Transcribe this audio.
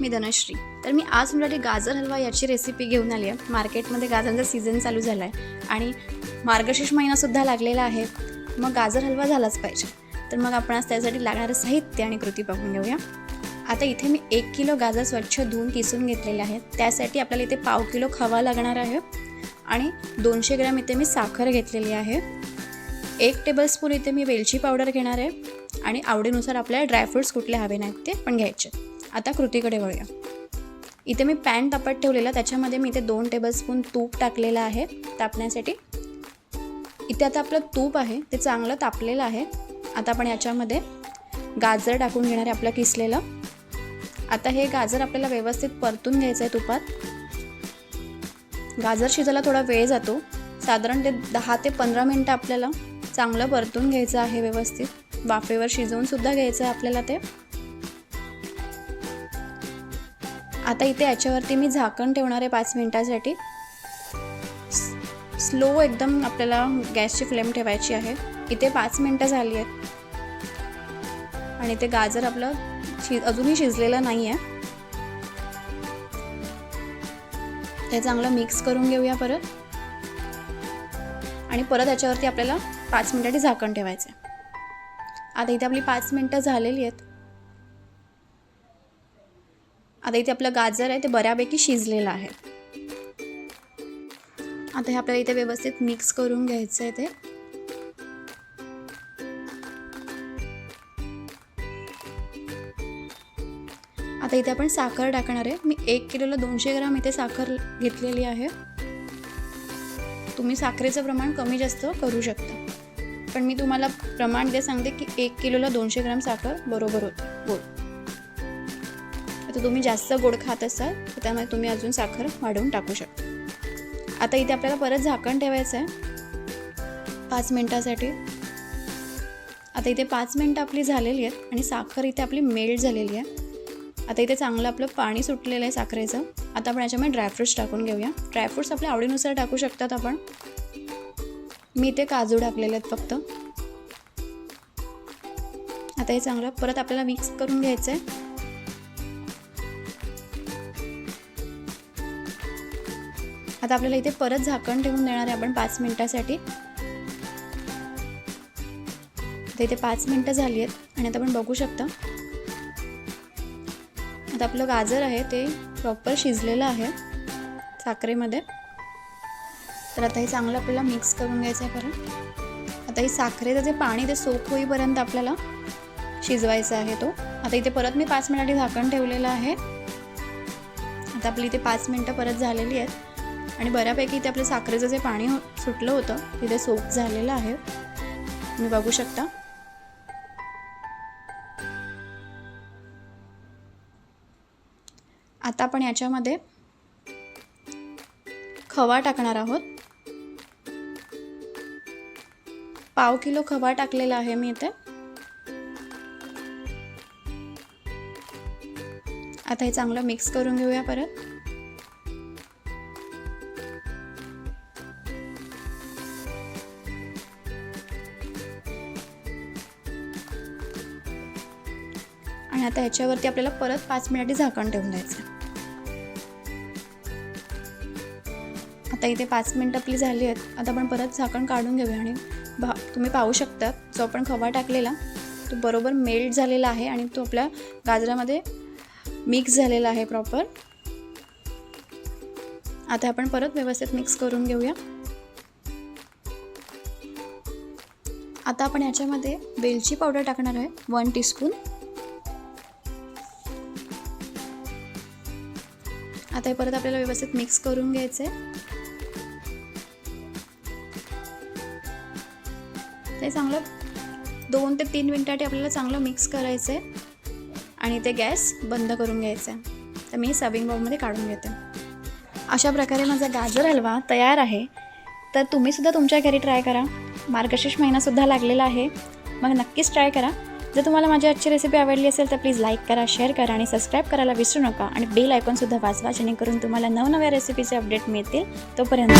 मी धनश्री. तर मी आज तुमच्यासाठी गाजर हलवा याची रेसिपी घेऊन आली आहे. मार्केटमध्ये गाजरांचा सीझन चालू झाला आहे आणि मार्गशीर्ष महिनासुद्धा लागलेला आहे. मग गाजर हलवा झालाच पाहिजे. तर मग आपण आज त्यासाठी लागणारं साहित्य आणि कृती पाहून घेऊया. आता इथे मी एक किलो गाजर स्वच्छ धुवून किसून घेतलेले आहेत. त्यासाठी आपल्याला इथे पाव किलो खवा लागणार आहे आणि दोनशे ग्रॅम इथे मी साखर घेतलेली आहे. एक टेबलस्पून इथे मी वेलची पावडर घेणार आहे आणि आवडीनुसार आपल्याला ड्रायफ्रुट्स कुठले हवे नाहीत ते पण घ्यायचे. आता कृतीकडे वळूया. इथे मी पॅन तापत ठेवलेला त्याच्यामध्ये मी इथे दोन टेबलस्पून तूप टाकलेलं आहे तापण्यासाठी. इथे आता आपलं तूप आहे ते चांगलं तापलेलं आहे. आता आपण याच्यामध्ये गाजर टाकून घेणार आहे आपलं किसलेलं. आता हे गाजर आपल्याला व्यवस्थित परतून घ्यायचं आहे तुपात. गाजर शिजायला थोडा वेळ जातो. साधारण ते दहा ते पंधरा मिनटं आपल्याला चांगलं परतून घ्यायचं आहे व्यवस्थित. वाफेवर शिजवून सुद्धा घ्यायचं आहे आपल्याला ते. आता इथे याच्यावरती मी झाकण ठेवणार आहे पाच मिनटासाठी. स्लो एकदम आपल्याला गॅसची फ्लेम ठेवायची आहे. इथे पाच मिनटं झाली आहेत. आणि ते गाजर आपलं शि अजूनही शिजलेलं नाही आहे ते चांगलं मिक्स करून घेऊया परत. आणि परत याच्यावरती आपल्याला पाच मिनटासाठी झाकण ठेवायचं आहे आता इथे आपली पाच मिनटं झालेली आहेत. आता इथे आपलं गाजर आहे ते बऱ्यापैकी शिजलेलं आहे. आता हे आपल्याला इथे व्यवस्थित मिक्स करून घ्यायचं आहे ते. आता इथे आपण साखर टाकणार आहे. मी एक किलोला दोनशे ग्राम इथे साखर घेतलेली आहे. तुम्ही साखरेचं प्रमाण कमी जास्त करू शकता. पण मी तुम्हाला प्रमाण इथे सांगते की एक किलोला दोनशे ग्राम साखर बरोबर होत बोल आता तुम्ही जास्त गोड खात असाल तर त्यामुळे तुम्ही अजून साखर वाढवून टाकू शकता. आता इथे आपल्याला परत झाकण ठेवायचं आहे. पाच मिनटासाठी. आता इथे पाच मिनटं आपली झालेली आहेत आणि साखर इथे आपली मेल्ट झालेली आहे. आता इथे चांगलं आपलं पाणी सुटलेलं आहे साखरेचं. आता आपण याच्यामध्ये ड्रायफ्रुट्स टाकून घेऊया. ड्रायफ्रुट्स आपल्या आवडीनुसार टाकू शकतात आपण. मी इथे काजू टाकलेले आहेत फक्त. आता हे चांगलं परत आपल्याला मिक्स करून घ्यायचं आहे. आता आपल्याला इथे परत झाकण ठेवून देणार आहे आपण पाच मिनटासाठी. आता इथे पाच मिनटं झाली आहेत आणि आता आपण बघू शकता. आता आपलं गाजर आहे ते प्रॉपर शिजलेलं आहे साखरेमध्ये. तर आता हे चांगलं आपल्याला मिक्स करून घ्यायचं आहे परत आता ही साखरेचं जे पाणी ते सोक होईपर्यंत आपल्याला शिजवायचा आहे तो. आता इथे परत मी पाच मिनिटांनी झाकण ठेवलेलं आहे. आता आपली इथे पाच मिनटं परत झालेली आहेत. आणि बऱ्यापैकी इथे आपलं साखरेचं जे पाणी हो सुटलं होतं तिथे सोप झालेलं आहे. तुम्ही बघू शकता. आता आपण याच्यामध्ये खवा टाकणार आहोत. पाव किलो खवा टाकलेला आहे मी इथे. आता हे चांगलं मिक्स करून घेऊया परत. आणि आता ह्याच्यावरती आपल्याला परत पाच मिनिटे झाकण ठेवून द्यायचं. आता इथे पाच मिनटं आपली झाली आहेत. आता आपण परत झाकण काढून घेऊया आणि भा तुम्ही पाहू शकता जो आपण खवा टाकलेला तो बरोबर मेल्ट झालेला आहे आणि तो आपल्या गाजरामध्ये मिक्स झालेला आहे प्रॉपर आता आपण परत व्यवस्थित मिक्स करून घेऊया. आता आपण याच्यामध्ये वेलची पावडर टाकणार आहे वन टीस्पून आता हे परत आपल्याला व्यवस्थित मिक्स करून घ्यायचं आहे ते चांगलं दोन ते तीन मिनटासाठी आपल्याला चांगलं मिक्स करायचं आहे आणि ते गॅस बंद करून घ्यायचं आहे तर मी सर्विंग बाउलमध्ये काढून घेते. अशा प्रकारे माझा गाजर हलवा तयार आहे. तर तुम्हीसुद्धा तुमच्या घरी ट्राय करा. मार्गशीर्ष महिनासुद्धा लागलेला आहे. मग नक्कीच ट्राय करा. जर तुम्हाला माझी आजची रेसिपी आवडली असेल तर प्लीज लाईक करा शेअर करा आणि सबस्क्राईब करायला विसरू नका आणि बेल आयकॉनसुद्धा वाजवा जेणेकरून तुम्हाला नवनव्या रेसिपीचे अपडेट मिळतील तोपर्यंत.